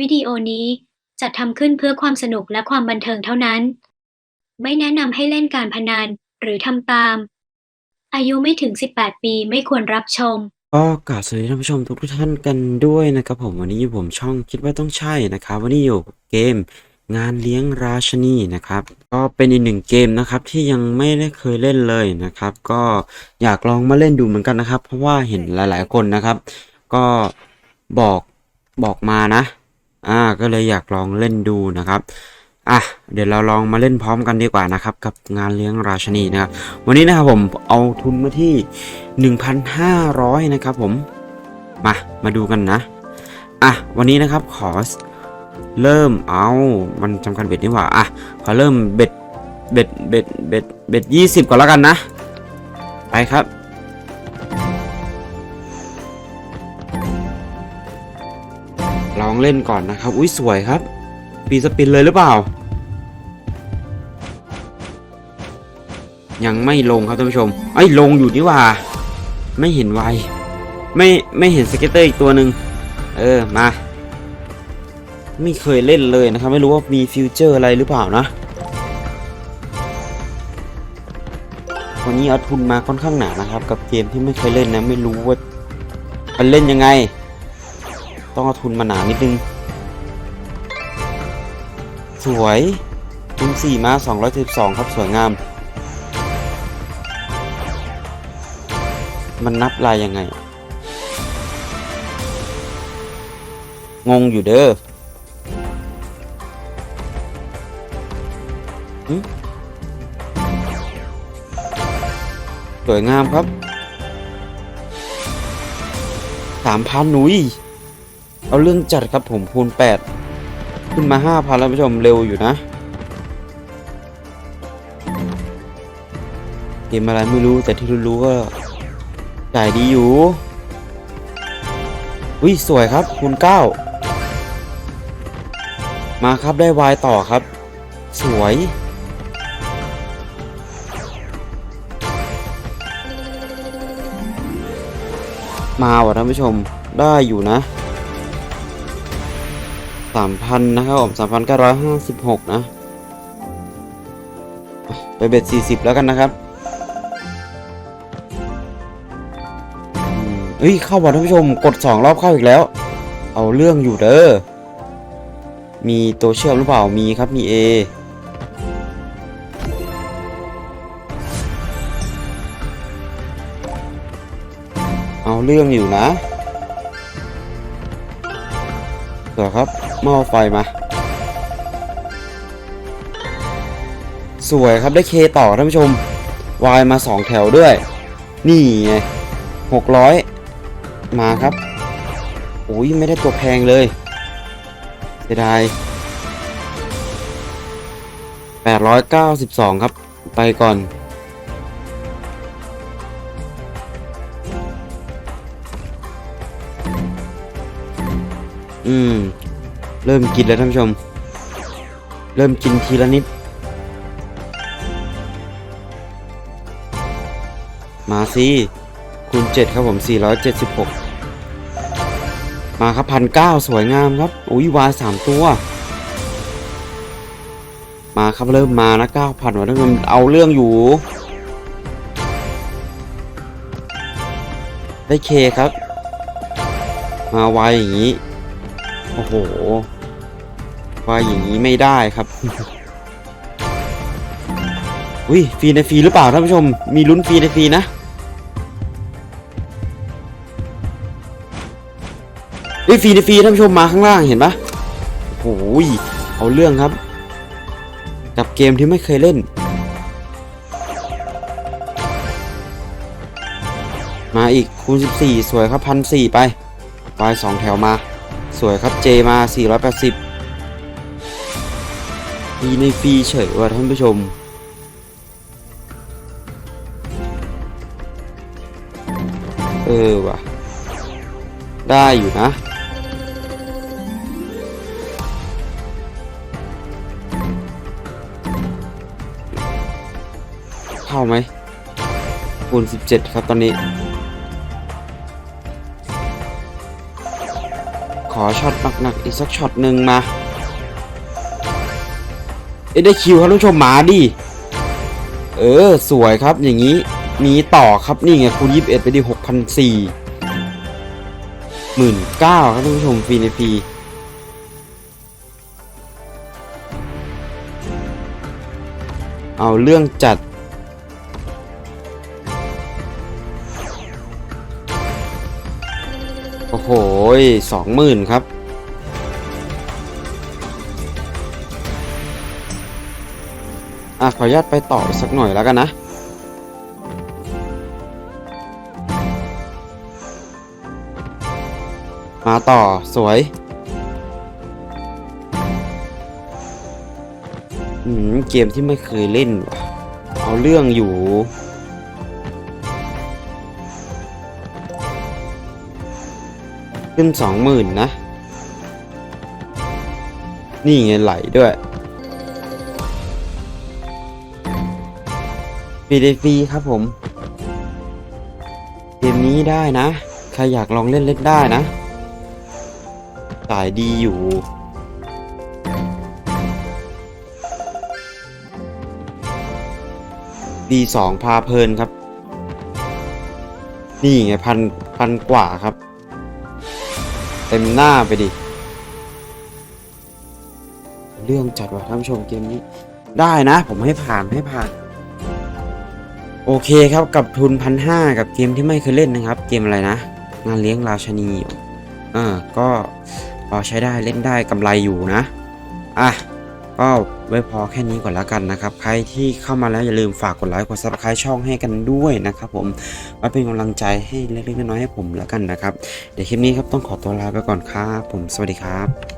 วิดีโอนี้จัดทำขึ้นเพื่อความสนุกและความบันเทิงเท่านั้น ไม่แนะนำให้เล่นการพนันหรือทำตาม อายุไม่ถึง 18 ปีไม่ควรรับชม ก็กราบสวัสดีท่านผู้ชมทุกท่านกันด้วยนะครับผมวันนี้อยู่ผมช่องคิดว่าต้องใช่นะครับ วันนี้อยู่กับเกมงานเลี้ยงราชนีนะครับ ก็เป็นอีกหนึ่งเกมนะครับที่ยังไม่ได้เคยเล่นเลยนะครับ ก็อยากลองมาเล่นดูเหมือนกันนะครับ เพราะว่าเห็นหลาย ๆ คนนะครับ ก็บอกบอกมานะ อ่าก็เลยอยากลองเล่นดูนะครับอะเดี๋ยวเราลองมาเล่นพร้อมกันดีกว่านะครับ กับงานเลี้ยงราชนีนะครับ วันนี้นะครับผมเอาทุนมาที่ 1,500 นะครับผม มา มาดูกันนะ อะ วันนี้นะครับขอเริ่มเอามันจำกัดเบ็ดนี่หว่า อะ ขอเริ่มเบ็ดเบ็ดเบ็ดเบ็ดเบ็ดยี่สิบก่อนแล้วกันนะ ไปครับ เล่นก่อนนะครับ อุ้ยสวยครับ ปีสปินเลยหรือเปล่า ยังไม่ลงครับท่านผู้ชมไอ้ลงอยู่นี่ว่า ไม่เห็นไวไม่ไม่เห็นสเก็ตเตอร์อีกตัวหนึ่งเออมาไม่เคยเล่นเลยนะครับ ไม่รู้ว่ามีฟิวเจอร์อะไรหรือเปล่านะวันนี้เอาทุนมาค่อนข้างหนานะครับ กับเกมที่ไม่เคยเล่นนะ ไม่รู้ว่ามันเล่นยังไง ต้องเอาทุนมาหนานิดนึง สวยทุน4มา212ครับสวยงาม มันนับลายยังไง งงอยู่เด้อสวยงามครับสามพันหนุย เอาเรื่องจัดครับผมคูณแปดขึ้นมาห้าพันแล้วผู้ชมเร็วอยู่นะเกมอะไรไม่รู้แต่ที่รู้ๆก็จ่ายดีอยู่อุ้ยสวยครับคูณเก้ามาครับได้วายต่อครับ สวยมาว่ะท่านผู้ชมได้อยู่นะ สามพันนะครับผมสามพันเก้าร้อยห้าสิบหกนะ ไปเบ็ดสี่สิบแล้วกันนะครับเฮ้ย เข้าว่ะท่านผู้ชมกดสองรอบเข้าอีกแล้ว เอาเรื่องอยู่เด้อ มีตัวเชื่อมหรือเปล่า มีครับ มี A เอาเรื่องอยู่นะเดี๋ยวครับ หม้อไฟมา สวยครับได้เคต่อท่านผู้ชมวายมาสองแถวด้วย นี่ไงหกร้อยมาครับโอ้ยไม่ได้ตัวแพงเลยเสียดายแปดร้อยเก้าสิบสองครับ ไปก่อนอืม เริ่มกินแล้วท่านผู้ชม เริ่มกินทีละนิด มาสิคูณ7ครับผม 476 มาครับพันเก้าสวยงามครับ อุ้ยวายสามตัว มาครับเริ่มมานะเก้าพันวันนั้นมันเอาเรื่องอยู่ ได้เคครับ มาไวอย่างนี้ โอ้โห วายอย่างนี้ไม่ได้ครับอุ้ยฟรีในฟรีหรือเปล่าท่านผู้ชม มีลุ้นฟรีในฟรีนะ เฮ้ยฟรีในฟรีท่านผู้ชมมาข้างล่างเห็นปะโอ้ยเอาเรื่องครับ กับเกมที่ไม่เคยเล่น มาอีกคูณ 14 สวยครับพันสี่ไปไปสองแถวมา สวยครับเจมา 480 ฟรีในฟรีเฉยว่ะท่านผู้ชม เออว่ะ ได้อยู่นะ เข้าไหมคูณ17 ครับตอนนี้ ขอช็อตหนักๆอีกสักช็อตหนึ่งมา เอ้ยได้คิวครับท่านผู้ชมมาดิ เออ สวยครับอย่างนี้ มีต่อครับนี่ไงคูณ21 ไปดิ6 0 0หมื่นเก้าครับท่านผู้ชมฟรีในฟรีเอาเรื่องจัด โอ้โหสองหมื่นครับ อะขออนุญาตไปต่ออีกสักหน่อยแล้วกันนะมาต่อสวยอืมเกมที่ไม่เคยเล่นว่ะเอาเรื่องอยู่ ขึ้นสองหมื่นนะ นี่ไงไหลด้วย PDP ครับผม เกมนี้ได้นะ ใครอยากลองเล่นเล่นได้นะสายดีอยู่ดีสองพาเพลินครับ นี่ไงพันพันกว่าครับ เต็มหน้าไปดิ เรื่องจัดว่ะท่านผู้ชมเกมนี้ ได้นะ ผมให้ผ่านให้ผ่าน โอเคครับกับทุนพันห้ากับเกมที่ไม่เคยเล่นนะครับ เกมอะไรนะ งานเลี้ยงราชนีอ่าก็พอใช้ได้เล่นได้กำไรอยู่นะ อะ ก็ไว้พอแค่นี้ก่อนแล้วกันนะครับ ใครที่เข้ามาแล้วอย่าลืมฝากกดไลค์กด subscribe ช่องให้กันด้วยนะครับผมไว้เป็นกำลังใจให้เล็กๆน้อยๆให้ผมแล้วกันนะครับ เดี๋ยวคลิปนี้ครับต้องขอตัวลาไปก่อนครับผมสวัสดีครับ